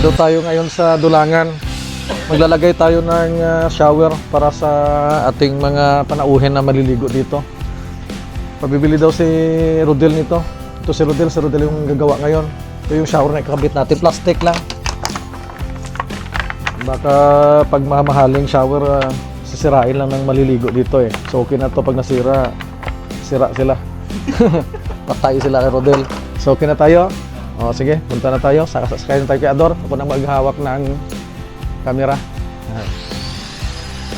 Dito tayo ngayon sa Dulangan. Maglalagay tayo ng ah, shower para sa ating mga panauhin na maliligo dito. Pabibili daw si Rodel nito. Ito si Rodel, si Rodel yung gagawa ngayon. Ito yung shower na ikakabit natin. Plastic lang. Baka pag mamahaling shower, ah, sisirain lang ng maliligo dito eh. So okay na to pag nasira, sira sila. Patay sila kay Rodel. So okay na tayo. O sige, punta na tayo. Saka sakay na tayo kay Ador. Ako na maghahawak ng camera.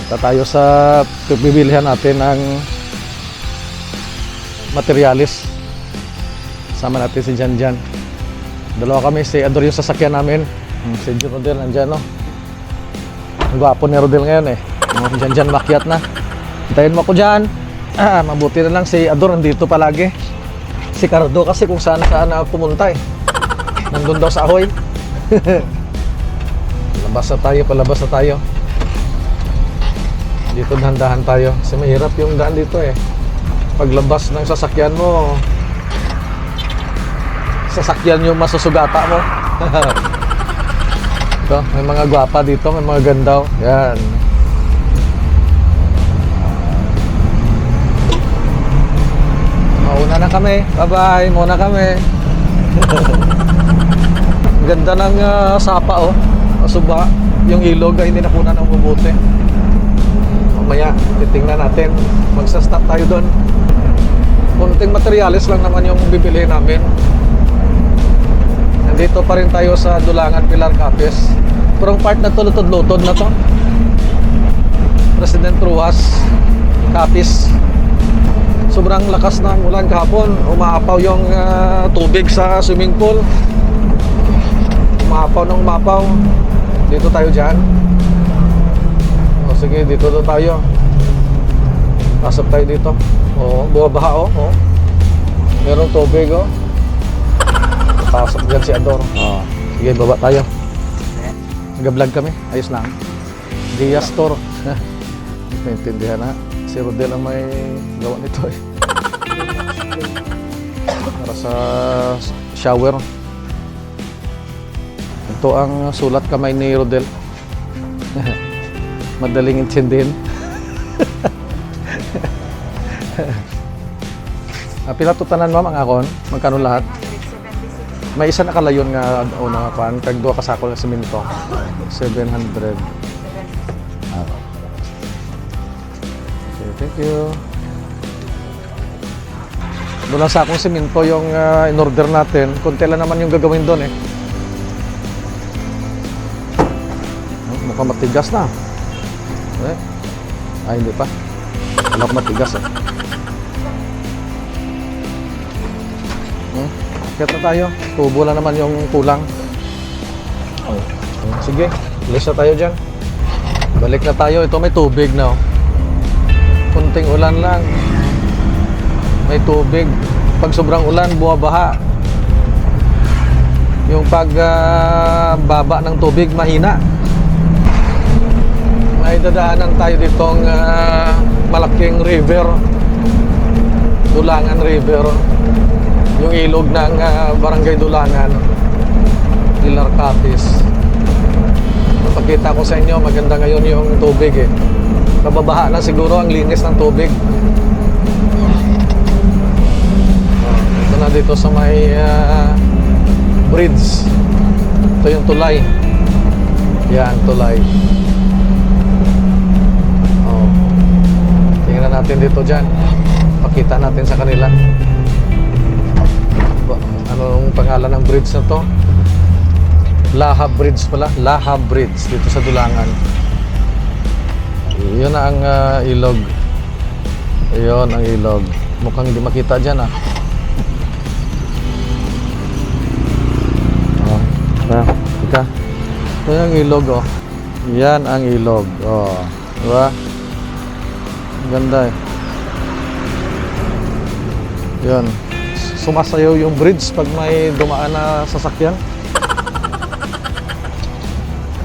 Punta tayo sa bibilihan natin ng materialis. Sama natin si Jan Jan. Dalawa kami, si Ador yung sasakyan namin. Hmm, Si John Rodel nandyan, no? Ang gwapo ni Rodel ngayon eh. Oh, Jan Jan makyat na. Hintayin mo ko dyan. Ah, mabuti na lang si Ador nandito palagi. Si Cardo kasi kung saan saan na pumunta eh. Nandun daw sa Ahoy. Labas na tayo, palabas na tayo. Dito dahan-dahan tayo. Kasi mahirap yung daan dito eh. Paglabas ng sasakyan mo, sasakyan yung masusugata mo. Ito, may mga gwapa dito, may mga gandaw. Yan. Mauna na kami. Bye-bye. Muna kami. Ganda ng ah, sapa oh. Suba. Yung ilog ay hindi nakunan ng mabuti. Mamaya, titingnan natin. Magsa-stop tayo doon. Kunting materialis lang naman yung bibili namin. Nandito pa rin tayo sa Dulangan Pilar Capes. Pero part na to, lutod-lutod na to. President Ruas, Capes. Sobrang lakas ng ulan kahapon. Umaapaw yung ah, tubig sa swimming pool. Umapaw ng umapaw. Dito tayo dyan. O sige, dito daw tayo. Pasok tayo dito. Oo, buwabaha oh. oh. Merong tubig oh. Pasok dyan si Ador. Oo. Sige, baba tayo. Nag-vlog kami. Ayos lang. Dia Store. Naintindihan na. Si Rodel ang may gawa nito eh. Para sa shower. Ito ang sulat kamay ni Rodel. Madaling intindihin. Ah, pila to tanan ma'am ang akon? Magkano lahat? 176. May isa nakalayon nga una pan kag duha ka sako ng semento. 700. Ah. Okay, thank you. Doon sa akong semento yung ah, in-order natin. Kunti lang naman yung gagawin doon eh. Mukhang matigas na. Eh? Ay, hindi pa. Alam ko matigas eh. Hmm? Na tayo. Tubo lang naman yung kulang. Oh. Sige, alis na tayo dyan. Balik na tayo. Ito may tubig na. oh. Kunting ulan lang. May tubig. Pag sobrang ulan, buwabaha. Yung pag ah, baba ng tubig, mahina. May dadaanan tayo ditong ah, malaking river. Dulangan River yung ilog ng ah, Barangay Dulangan, Pilar Capiz. Napakita ko sa inyo, maganda ngayon yung tubig eh. Nababaha na siguro ang linis ng tubig. Ito na dito sa may ah, bridge. Ito yung tulay. Yan, tulay. Natin dito dyan. Pakita natin sa kanila. Anong pangalan ng bridge na to? Laha Bridge pala. Laha Bridge dito sa Dulangan. Yun na ang ah, ilog. Ayun ang ilog. Mukhang hindi makita dyan ah. Oh, ah, ika. Ito yung ilog oh. Yan ang ilog. Oh, diba? Ganda eh. Yun. Sumasayaw yung bridge pag may dumaan na sasakyan.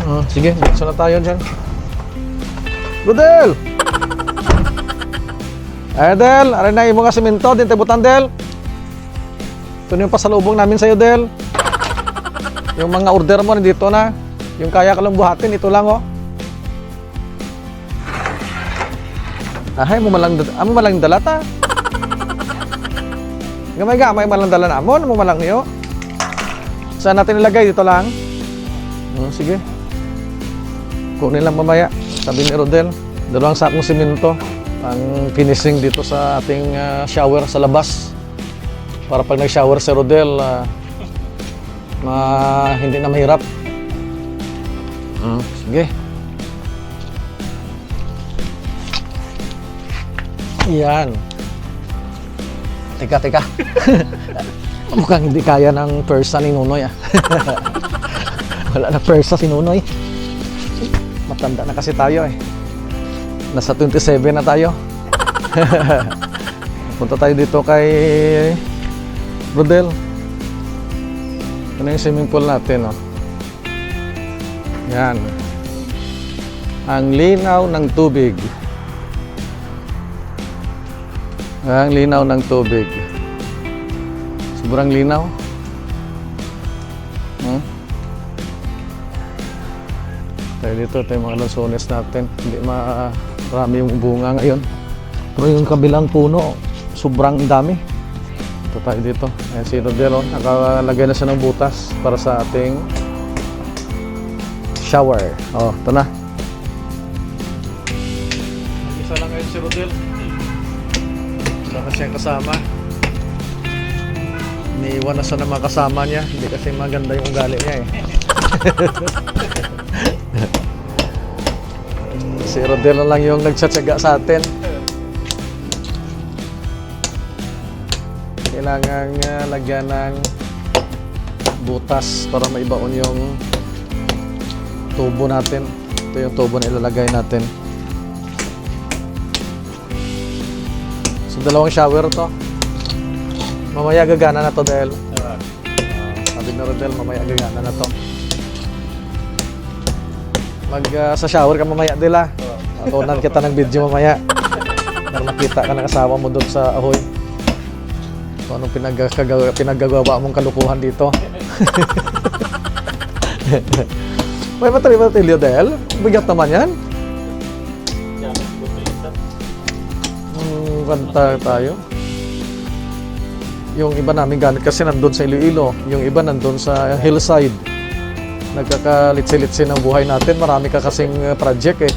Ah, sige, dito na tayo dyan. Rodel! Ay, Del, aray na imo nga simento, din tayo butan, Del. Ito yung pasalubong namin sa'yo, Del. Yung mga order mo nandito na. Yung kaya ka lang buhatin, ito lang oh. Ahay, mo malang, amo malang dala ta. Gamay gamay malang dala na mo, mo malang niyo. Saan natin ilagay? Dito lang? Oh, sige. Kunin lang mamaya. Sabi ni Rodel, dalawang sakong simento ang finishing dito sa ating ah, shower sa labas. Para pag nag-shower si Rodel, ah, ma hindi na mahirap. Mm, sige. Yan. Teka, teka. Mukhang hindi kaya ng persa ni Nunoy ah. Wala na persa si Nunoy. Matanda na kasi tayo eh. Nasa 27 na tayo. Punta tayo dito kay Rodel. Ano yung swimming pool natin, oh. Yan. Ang linaw ng tubig. Ang linaw ng tubig. Sobrang linaw. Hmm? Tayo dito, ito yung mga lansones natin. Hindi marami yung bunga ngayon. Pero yung kabilang puno, sobrang dami. Ito tayo dito. Ayan si Rodelo. Nakalagay na siya ng butas para sa ating shower. Oh, ito na. Kasama. Iniiwan na ng mga kasama niya. Hindi kasi maganda yung ugali niya eh. si Rodel lang yung nagtsatsaga sa atin. Kailangan uh, lagyan ng butas para maibaon yung tubo natin. Ito yung tubo na ilalagay natin. Dalawang shower to. Mamaya gagana na to, Del. Ah, sabi na Rodel, mamaya gagana na to. Mag ah, sa shower ka mamaya, Del ah. Matunan kita ng video mamaya. Para makita ka ng asawa mo doon sa ahoy. Kung anong pinagkagawa, pinaggagawa mong kalukuhan dito. May matali matilyo, Del. Bigat naman yan. Banta tayo. Yung iba namin gamit kasi nandun sa Iloilo. Yung iba nandun sa hillside. Nagkakalitsi-litsi ng buhay natin. Marami ka kasing uh, project eh.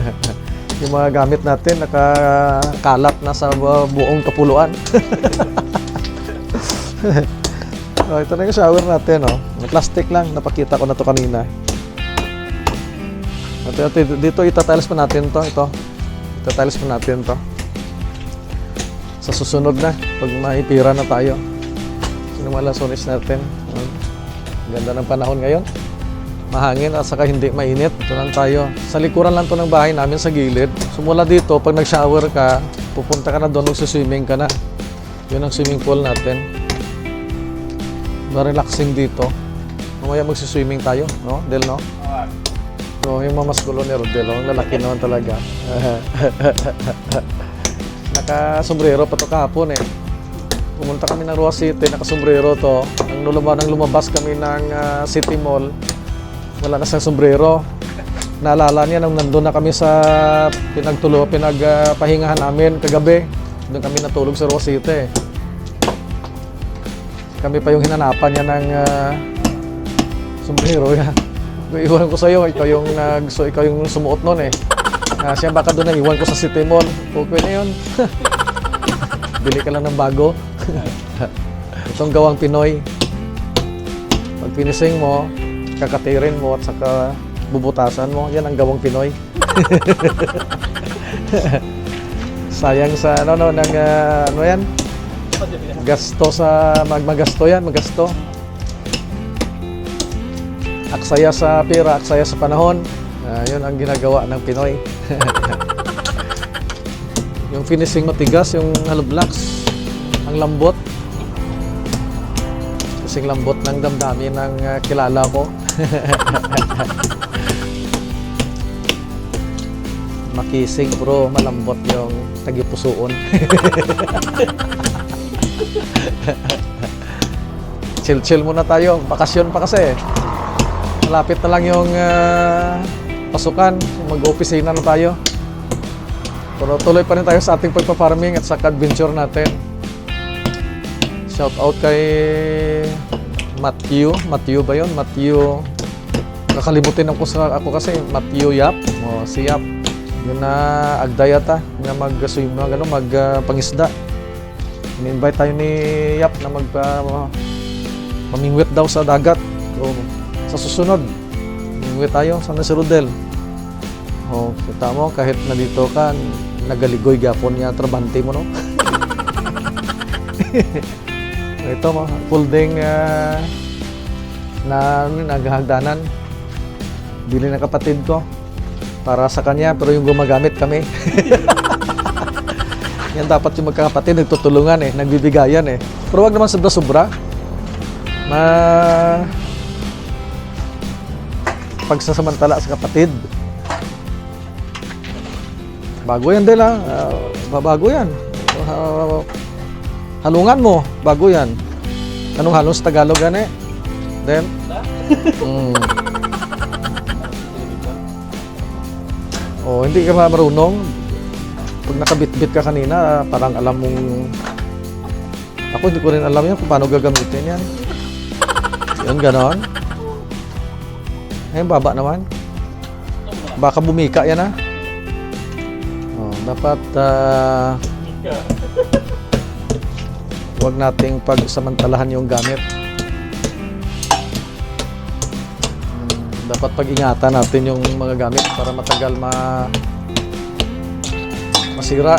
yung mga gamit natin nakakalat na sa bu- buong kapuluan. oh, ito na yung shower natin. Oh. Plastic lang. Napakita ko na to kanina. Ito, ito, dito itatiles pa natin to. Ito. Itatiles pa natin to sa susunod na pag maipira na tayo sino malasunis natin. Hmm. ganda ng panahon ngayon. Mahangin at saka hindi mainit. Ito lang tayo. Sa likuran lang to ng bahay namin sa gilid. Sumula dito pag nag shower ka pupunta ka na doon swimming ka na. Yun ang swimming pool natin. Relaxing dito. Mamaya magsiswimming tayo no Del no? So, yung mamaskulo ni Rodel, oh, ang lalaki naman talaga. Naka-sombrero pa to kahapon eh. Pumunta kami ng Roa City, naka-sombrero to. Nang lumabas, nang lumabas kami ng ah, City Mall, wala na siyang sombrero. Naalala niya nung nandun na kami sa pinagtulo, pinagpahingahan namin kagabi. Doon kami natulog sa Roa City. Kami pa yung hinanapan niya ng ah, sombrero niya. Iwan ko sa'yo, ikaw yung, nag, so, ikaw yung sumuot nun eh. Ah, siya baka doon na iwan ko sa City Mall. Okay na yun. Bili ka lang ng bago. Itong gawang Pinoy. Pag finishing mo, kakatirin mo at saka bubutasan mo, yan ang gawang Pinoy. Sayang sa ano no ng ah, ano yan? Gasto sa mag magasto yan, magasto. Aksaya sa pera, aksaya sa panahon. Ah, yun ang ginagawa ng Pinoy. Yung finishing matigas, yung hollow blocks, ang lambot. Kasing lambot ng damdamin ng ah, kilala ko. Makising bro, malambot yung tagipusoon. chill-chill muna tayo. Bakasyon pa kasi. Malapit na lang yung ah, pasukan. Mag-opisina na tayo. Pero tuloy pa rin tayo sa ating pagpa-farming at sa adventure natin. Shout out kay Matthew. Matthew ba yun? Matthew. Nakalimutin ako, sa, ako kasi Matthew Yap. O, si Yap. Yun na agdayata na mag-swim na gano, mag ah, pangisda. In-invite tayo ni Yap na mag uh, mamingwit daw sa dagat. O, sa susunod, mamingwit tayo sa si Rodel. O, kita mo, kahit nandito ka, nagaligoy gapon niya, trabante mo, no? Ito mo, folding ah, na ano, naghahagdanan. Bili ng kapatid ko para sa kanya pero yung gumagamit kami. Yan dapat yung magkakapatid nagtutulungan eh, nagbibigayan eh. Pero wag naman sobra-sobra. Ma pagsasamantala sa kapatid. Bago yan din ah. Ah, bago yan. Ah, halungan mo, bago yan. Anong halong sa Tagalog eh? Then? Mm. Oh, hindi ka marunong. Pag nakabitbit ka kanina, parang alam mong... Ako hindi ko rin alam yan kung paano gagamitin yan. Yun, ganon. Ayun, baba naman. Baka bumika yan ah. Dapat ah, huwag nating pagsamantalahan yung gamit. Dapat pag-ingatan natin yung mga gamit para matagal ma masira.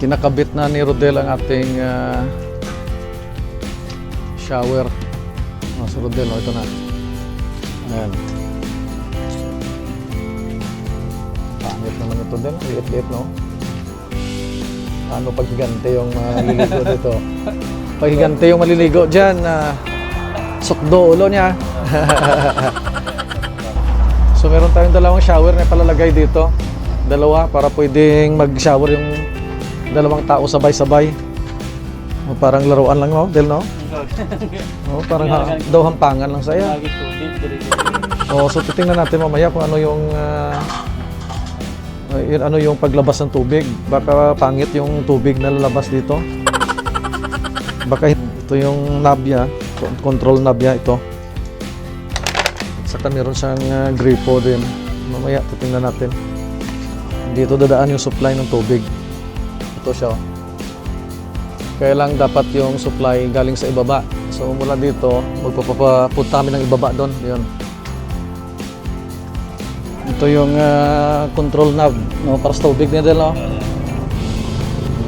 Kinakabit na ni Rodel ang ating ah, shower. Oh, si Rodel, oh, ito na. Ayan. Ito din. Liit-liit, no? Paano pag higante yung maliligo dito? Pag higante yung maliligo dyan, ah, sukdo ulo niya. so meron tayong dalawang shower na palalagay dito. Dalawa para pwedeng mag-shower yung dalawang tao sabay-sabay. O, parang laruan lang, no? Del, no? O, parang ha- daw hampangan lang saya. Lagi tubig, diri O, so titingnan natin mamaya kung ano yung yun, ano yung paglabas ng tubig. Baka pangit yung tubig na lalabas dito. Baka ito yung con- control knob niya ito. At saka meron siyang ah, gripo din. Mamaya titingnan natin. Dito dadaan yung supply ng tubig. Ito siya. oh. Kaya lang dapat yung supply galing sa ibaba. So mula dito, magpapapunta kami ng ibaba doon. Yun. Ito yung ah, control knob no, para sa tubig nila. No?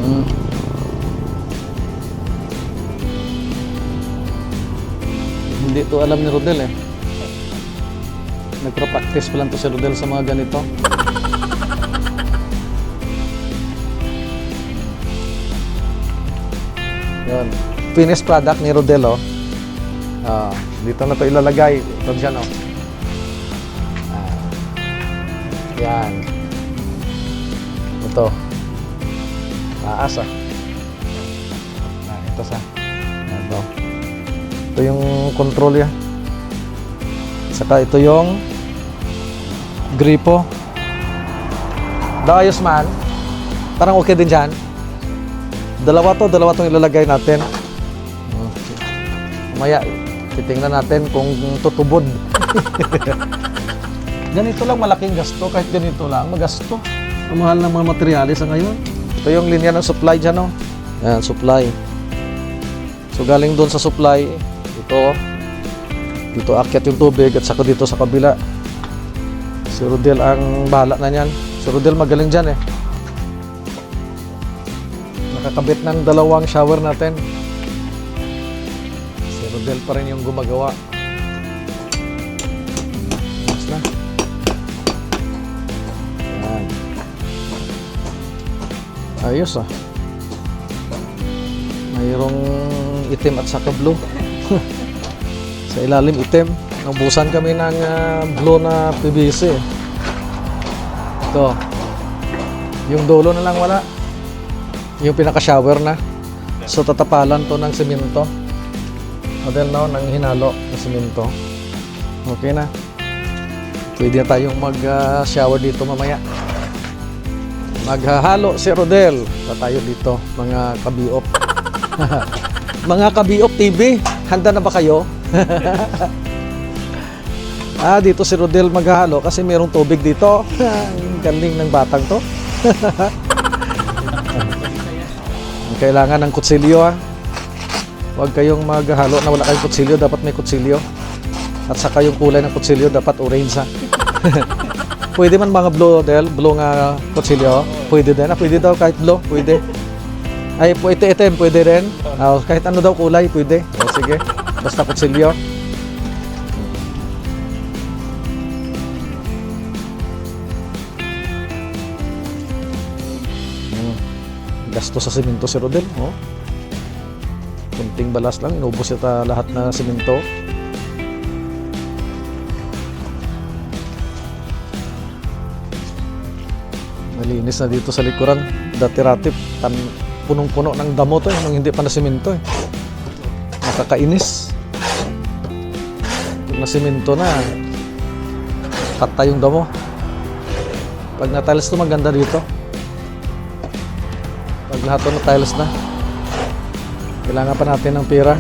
Mm. Hindi to alam ni Rodel eh. Nagpa-practice pa lang to si Rodel sa mga ganito. Yun. Finished product ni Rodel oh. Ah, dito na to ilalagay. Ito dyan oh. Yan. Ito. Taas ah. Ah, ito sa. Ito. Ito yung control ya. Saka ito yung gripo. Daayos man. Parang okay din dyan. Dalawa to, dalawa tong ilalagay natin. Mamaya, titingnan natin kung tutubod. ganito lang malaking gasto, kahit ganito lang, magasto. Ang mahal ng mga materyales sa ngayon. Ito yung linya ng supply dyan, no? Yan, supply. So, galing doon sa supply, ito, dito akyat yung tubig at saka dito sa kabila. Si Rodel ang bahala na niyan. Si Rodel magaling dyan eh. Nakakabit ng dalawang shower natin. Si Rodel pa rin yung gumagawa. Ayos ah. Mayroong itim at saka blue. Sa ilalim itim. Nabusan kami ng ah, blue na PVC. Ito. Yung dulo na lang wala. Yung pinaka-shower na. So tatapalan to ng semento. Model no, ng hinalo na simento. Okay na. Pwede na tayong mag-shower dito mamaya. Maghahalo si Rodel. Pa tayo dito, mga kabiop. mga kabiop TV, handa na ba kayo? ah, dito si Rodel maghahalo kasi merong tubig dito. Ang galing ng batang to. Ang Kailangan ng kutsilyo ah. Huwag kayong maghahalo na wala kayong kutsilyo, dapat may kutsilyo. At saka yung kulay ng kutsilyo dapat orange ha. Pwede man mga blue del, blue nga kutsilyo. Pwede din. Ah, pwede daw kahit blue, pwede. Ay, po ito itim, pwede rin. Ah, kahit ano daw kulay, pwede. O, sige. Basta kutsilyo. Hmm. Gasto sa simento si Rodel, oh. Kunting balas lang, inubos ito lahat na simento. Malinis na dito sa likuran. Dati-rati, punong-puno ng damo to, eh, nung hindi pa na simento eh. Nakakainis. Pag na simento na, kata yung damo. Pag na-tiles to, maganda dito. Pag lahat to na-tiles na, kailangan pa natin ng pera.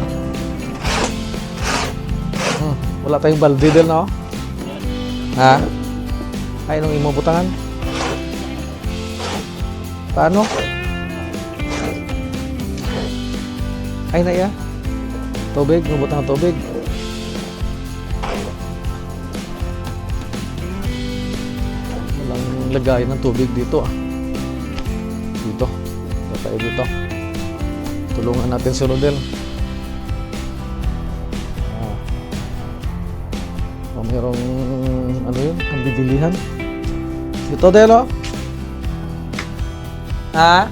Hmm, wala tayong balde din, no? Ha? Ay, nung imubutangan. Paano? Ay, naiya. Tubig, umubutang ng tubig. Walang lagayan ng tubig dito, ah. Dito. Tayo dito. Tulungan natin si Rodel. Oh. Oh, mayroong ano yun, ang bibilihan. Dito, Delo. Ha?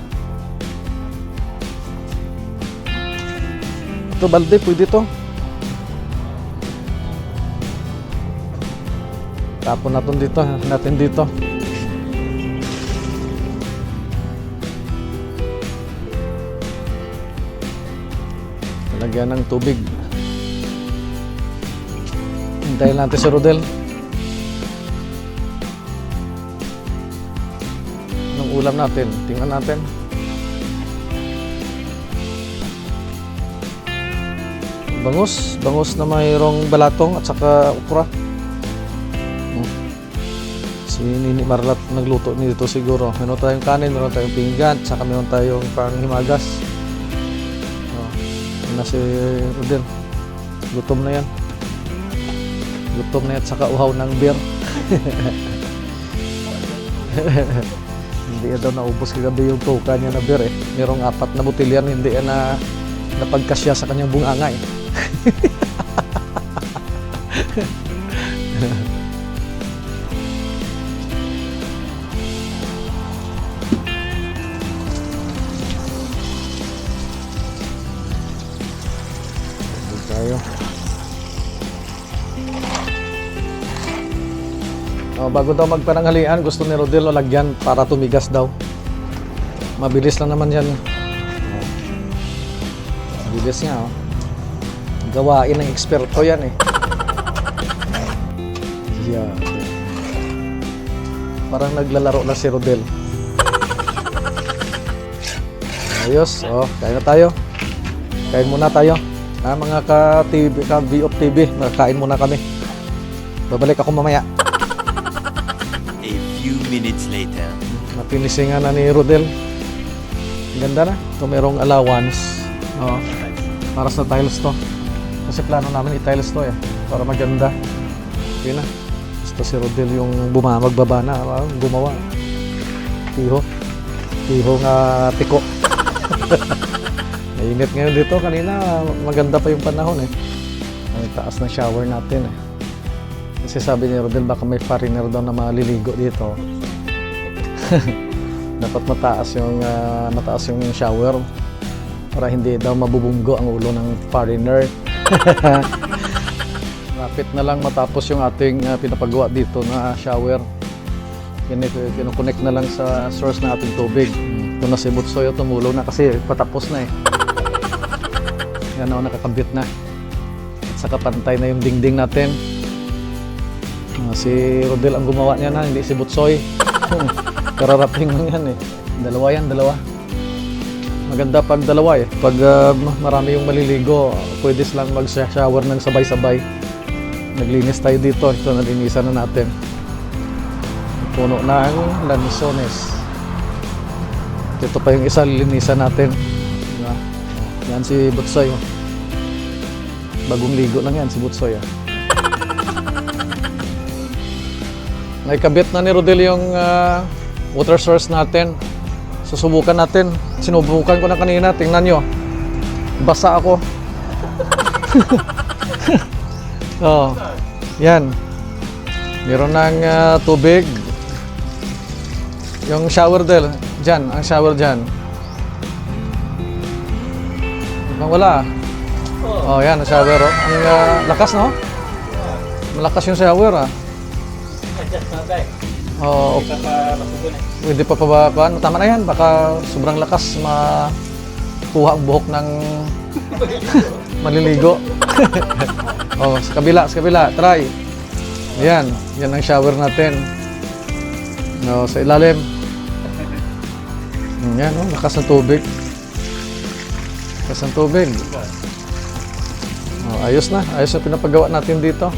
Ito, balde, pwede to. Tapon natin dito, natin dito. Lagyan ng tubig. Hintayin natin si Rodel. Ulam natin? Tingnan natin. Bangus. Bangus na mayroong balatong at saka ukra. Hmm. Si Nini Marlat nagluto nito siguro. Meron tayong kanin, meron tayong pinggan, at saka meron tayong panghimagas. Oh, na si Rodel. Gutom na yan. Gutom na yan at saka uhaw ng beer. hindi daw naubos kagabi yung toka niya na beer eh. Merong apat na botelyan, hindi na napagkasya sa kanyang bunganga eh. bago daw magpananghalian, gusto ni Rodel lagyan para tumigas daw. Mabilis lang naman yan. Mabilis nga, oh. Gawain ng eksperto yan, eh. Yeah. Parang naglalaro na si Rodel. Ayos, oh, kain na tayo. Kain muna tayo. Ah, mga ka-TV, ka-VOP TV, kain muna kami. Babalik ako mamaya. Few minutes later. Napinisingan na ni Rodel. Ganda na. Ito merong allowance. Oo. Para sa tiles to. Kasi plano namin i-tiles to eh. Para maganda. Okay na. Basta si Rodel yung buma, magbaba na. ah, Gumawa. Tiho. Tiho nga tiko. Mainit ngayon dito. Kanina maganda pa yung panahon eh. Ang taas ng shower natin eh. Kasi sabi ni Rodel baka may foreigner daw na maliligo dito. Dapat mataas yung ah, mataas yung shower para hindi daw mabubunggo ang ulo ng foreigner. Lapit na lang matapos yung ating ah, pinapagawa dito na shower. Kinoconnect na lang sa source na ating tubig. Ito na si Butsoy tumulong na kasi patapos na eh. Yan ako nakakabit na. saka pantay na yung dingding natin. Ah, si Rodel ang gumawa niya na, hindi si Butsoy. Kararating lang yan eh. Dalawa yan, dalawa. Maganda pag dalawa eh. Pag ah, marami yung maliligo, pwede silang mag-shower ng sabay-sabay. Naglinis tayo dito. Ito, nalinisan na natin. Puno ng lansones. Ito pa yung isa, lilinisan natin. Yan si Butsoy. oh. Bagong ligo lang yan si Butsoy. Ah. Naikabit na ni Rodel yung ah, water source natin. Susubukan natin. Sinubukan ko na kanina. Tingnan nyo. Basa ako. oh, yan. Meron ng ah, tubig. Yung shower del. Diyan, ang shower dyan. Bang wala. Oh, yan, ang shower. Oh. Ang ah, lakas, no? Malakas yung shower, ah. Oo, okay. Pwede pa pa ba? kuhan? Tama na yan. Baka sobrang lakas makuha ang buhok ng maliligo. oh, sa kabila, sa kabila. Try. Yan. Yan ang shower natin. No, sa ilalim. Yan, oh, lakas ng tubig. Lakas ng tubig. Oh, ayos na. Ayos na pinapagawa natin dito.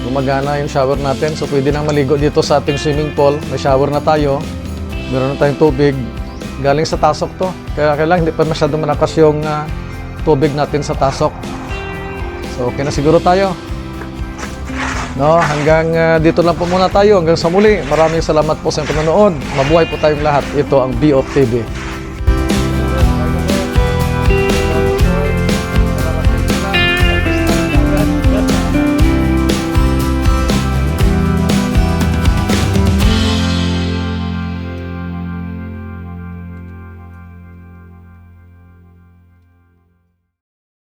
Gumagana yung shower natin. So, pwede nang maligo dito sa ating swimming pool. May shower na tayo. Meron na tayong tubig. Galing sa tasok to. Kaya kailangan hindi pa masyadong malakas yung ah, tubig natin sa tasok. So, okay na siguro tayo. No, hanggang ah, dito lang po muna tayo. Hanggang sa muli. Maraming salamat po sa panonood. Mabuhay po tayong lahat. Ito ang BOF TV.